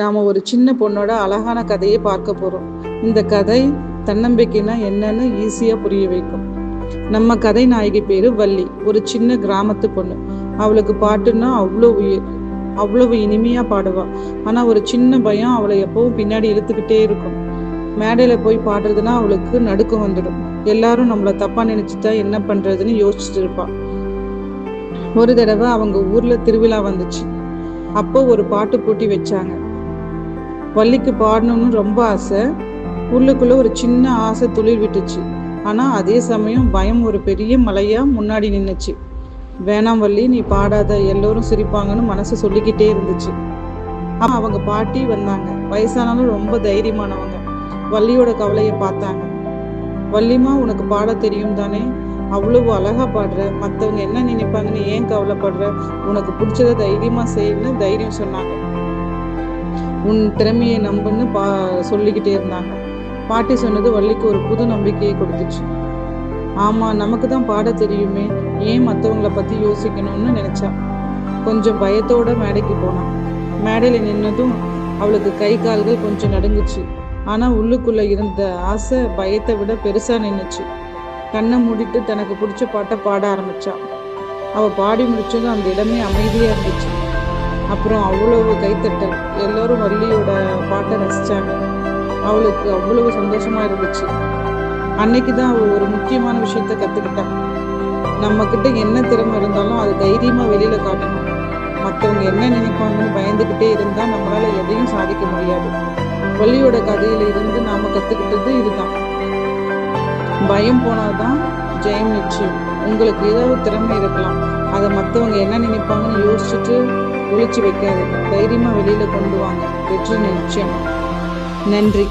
நாம ஒரு சின்ன பொண்ணோட அழகான கதையை பார்க்க போறோம். இந்த கதை தன்னம்பிக்கைனா என்னன்னு ஈஸியா புரிய வைக்கும். நம்ம கதை நாயகி பேரு வள்ளி ஒரு சின்ன கிராமத்து பொண்ணு. அவளுக்கு பாட்டுன்னா அவ்வளோ உயிர் அவ்வளவு இனிமையா பாடுவா. ஆனா ஒரு சின்ன பயம் அவளை எப்பவும் பின்னாடி இழுத்துக்கிட்டே இருக்கும். மேடையில போய் பாடுறதுன்னா அவளுக்கு நடுக்கம் வந்துடும். எல்லாரும் நம்மள தப்பா நினைச்சுட்டா என்ன பண்றதுன்னு யோசிச்சுட்டு இருப்பா. ஒரு தடவை அவங்க ஊர்ல திருவிழா வந்துச்சு. அப்போ ஒரு பாட்டு போட்டி வச்சாங்க. வள்ளிக்கு பாடணும்னு ரொம்ப ஆசை. உள்ளுக்குள்ள ஒரு சின்ன ஆசை துளிர் விட்டுச்சு. ஆனால் அதே சமயம் பயம் ஒரு பெரிய மலையாக முன்னாடி நின்றுச்சு வேணாம் வள்ளி நீ பாடாத எல்லோரும் சிரிப்பாங்கன்னு மனசு சொல்லிக்கிட்டே இருந்துச்சு. ஆ அவங்க பாட்டி வந்தாங்க. வயசானாலும் ரொம்ப தைரியமானவங்க. வள்ளியோட கவலையை பார்த்தாங்க. வள்ளிமா உனக்கு பாட தெரியும் தானே? அவ்வளவு அழகா பாடுற. மற்றவங்க என்ன நினைப்பாங்கன்னு ஏன் கவலைப்படுற? உனக்கு பிடிச்சத தைரியமா செய்யணும்னு தைரியம் சொன்னாங்க. உன் திறமையை நம்புன்னு பா சொல்லிக்கிட்டே இருந்தாங்க. பாட்டி சொன்னது வள்ளிக்கு ஒரு புது நம்பிக்கையை கொடுத்துச்சு. ஆமா நமக்கு தான் பாட தெரியுமே. ஏன் மற்றவங்கள பத்தி யோசிக்கணும்னு நினைச்சா? கொஞ்சம் பயத்தோட மேடைக்கு போனான். மேடையில நின்னதும் அவளுக்கு கை கால்கள் கொஞ்சம் நடுங்குச்சு. ஆனா உள்ளுக்குள்ள இருந்த ஆசை பயத்தை விட பெருசா நின்னுச்சு. கண்ணை மூடிட்டு தனக்கு பிடிச்ச பாட்டை பாட ஆரம்பிச்சா. அவ பாடி முடிச்சதும் அந்த இடமே அமைதியா இருந்துச்சு. அப்புறம் அவ்வளவு கைத்தட்டல். எல்லோரும் வள்ளியோட பாட்டை ரசித்தாங்க அவளுக்கு அவ்வளவு சந்தோஷமாக இருந்துச்சு. அன்னைக்கு தான் அவள் ஒரு முக்கியமான விஷயத்த கற்றுக்கிட்டா நம்மக்கிட்ட என்ன திறமை இருந்தாலும் அது தைரியமாக வெளியில் காட்டணும். மற்றவங்க என்ன நினைப்பாங்கன்னு பயந்துக்கிட்டே இருந்தால் நம்மளால் எதையும் சாதிக்க முடியாது. வள்ளியோட கதையில இருந்து நாம் கற்றுக்கிட்டது இதுதான். பயம் போனால் தான் ஜெயம் நிச்சயம் உங்களுக்கு ஏதாவது திறமை இருக்கலாம். அதை மற்றவங்க என்ன நினைப்பாங்கன்னு யோசிச்சுட்டு ஒழிச்சு வைக்காது தைரியமா வெளியில கொண்டு வாங்க. வெற்றி நிச்சயம். நன்றி.